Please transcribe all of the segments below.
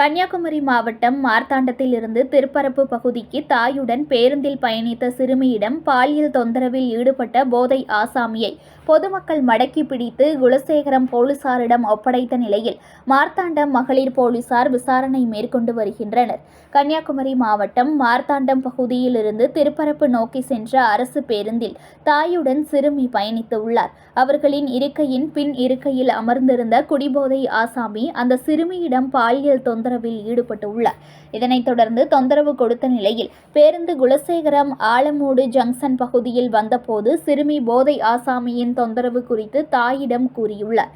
Kanyakumari மாவட்டம் மார்த்தாண்டத்தில் இருந்து திருப்பரப்பு பகுதிக்கு தாயுடன் பேருந்தில் பயணித்த சிறுமியிடம் பாலியல் தொந்தரவில் ஈடுபட்ட போதை ஆசாமியை பொதுமக்கள் மடக்கி பிடித்து குலசேகரம் போலீசாரிடம் ஒப்படைத்த நிலையில் மார்த்தாண்டம் மகளிர் போலீசார் விசாரணை மேற்கொண்டு வருகின்றனர். கன்னியாகுமரி மாவட்டம் மார்த்தாண்டம் பகுதியில் இருந்து திருப்பரப்பு நோக்கி சென்ற அரசு பேருந்தில் தாயுடன் சிறுமி பயணித்து உள்ளார். அவர்களின் இருக்கையின் பின் இருக்கையில் அமர்ந்திருந்த குடிபோதை ஆசாமி அந்த சிறுமியிடம் பாலியல் தொந்தரவில் ஈடுபட்டுள்ளார் இதனைத் தொடர்ந்து தொந்தரவு கொடுத்த நிலையில் பேருந்து குலசேகரம் ஆலமூடு ஜங்ஷன் பகுதியில் வந்தபோது சிறுமி போதை ஆசாமியின் தொந்தரவு குறித்து தாயிடம் கூறியுள்ளார்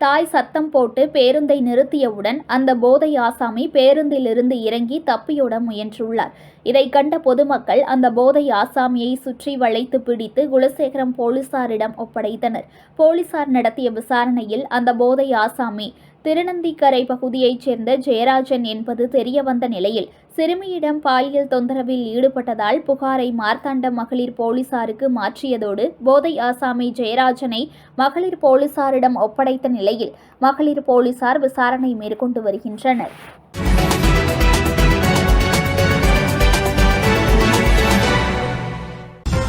தாய் சத்தம் போட்டு பேருந்தை நிறுத்தியவுடன் அந்த போதை ஆசாமி பேருந்திலிருந்து இறங்கி தப்பியோட முயன்றுள்ளார். இதை கண்ட பொதுமக்கள் அந்த போதை ஆசாமியை சுற்றி வளைத்து பிடித்து குலசேகரம் போலீசாரிடம் ஒப்படைத்தனர். போலீசார் நடத்திய விசாரணையில் அந்த போதை ஆசாமி திருநந்திக்கரை பகுதியைச் சேர்ந்த ஜெயராஜன் என்பது தெரியவந்த நிலையில் சிறுமியிடம் பாலியல் தொந்தரவில் ஈடுபட்டதால் புகாரை மார்த்தாண்டம் மகளிர் போலீசாருக்கு மாற்றியதோடு போதை ஆசாமி ஜெயராஜனை மகளிர் போலீசாரிடம் ஒப்படைத்த நிலையில் மகளிர் போலீசார் விசாரணை மேற்கொண்டு வருகின்றனர்.